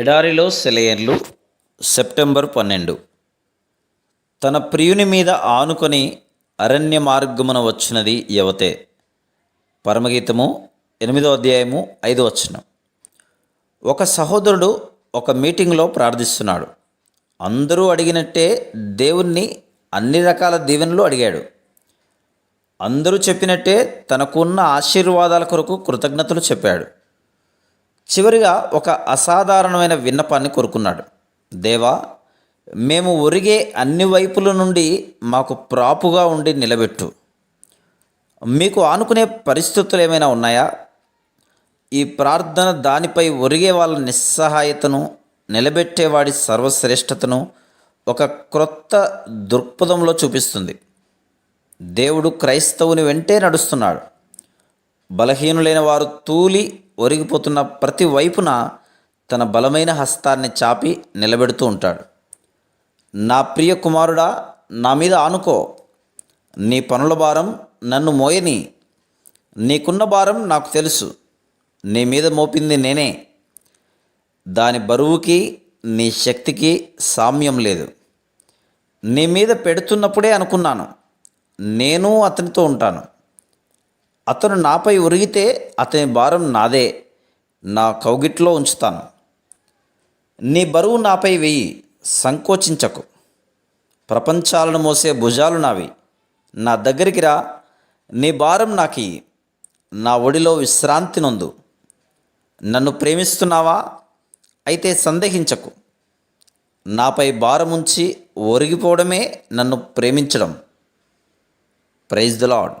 ఎడారిలో సెలయన్లు సెప్టెంబర్ పన్నెండు. తన ప్రియుని మీద ఆనుకొని అరణ్య మార్గమున వచ్చినది యవతే. పరమగీతము ఎనిమిదో అధ్యాయము ఐదో వచనం. ఒక సహోదరుడు ఒక మీటింగ్లో ప్రార్థిస్తున్నాడు. అందరూ అడిగినట్టే దేవుణ్ణి అన్ని రకాల దీవెనలు అడిగాడు. అందరూ చెప్పినట్టే తనకున్న ఆశీర్వాదాల కొరకు కృతజ్ఞతలు చెప్పాడు. చివరిగా ఒక అసాధారణమైన విన్నపాన్ని కోరుకున్నాడు. దేవా మేము ఒరిగే అన్ని వైపుల నుండి మాకు ప్రాపుగా ఉండి నిలబెట్టు. మీకు ఆనుకునే పరిస్థితులు ఏమైనా ఉన్నాయా? ఈ ప్రార్థన దానిపై ఒరిగే వాళ్ళ నిస్సహాయతను నిలబెట్టేవాడి సర్వశ్రేష్టతను ఒక క్రొత్త దృక్పథంలో చూపిస్తుంది. దేవుడు క్రైస్తవుని వెంటే నడుస్తున్నాడు. బలహీనులైన వారు తూలి ఒరిగిపోతున్న ప్రతి వైపున తన బలమైన హస్తాన్ని చాపి నిలబెడుతూ ఉంటాడు. నా ప్రియ కుమారుడా నా మీద ఆనుకో. నీ పనుల భారం నన్ను మోయని. నీకున్న భారం నాకు తెలుసు. నీ మీద మోపింది నేనే. దాని బరువుకి నీ శక్తికి సామ్యం లేదు. నీ మీద పెడుతున్నప్పుడే అనుకున్నాను. నేను అతనితో ఉంటాను. అతను నాపై ఉరిగితే అతని భారం నాదే నా కౌగిట్లో ఉంచుతాను. నీ బరువు నాపై వెయ్యి సంకోచించకు. ప్రపంచాలను మోసే భుజాలు నావి. నా దగ్గరికి రా నీ భారం నాకు నా ఒడిలో విశ్రాంతి నొందు. నన్ను ప్రేమిస్తున్నావా? అయితే సందేహించకు. నాపై భారం ఉంచి ఒరిగిపోవడమే నన్ను ప్రేమించడం. Praise the lord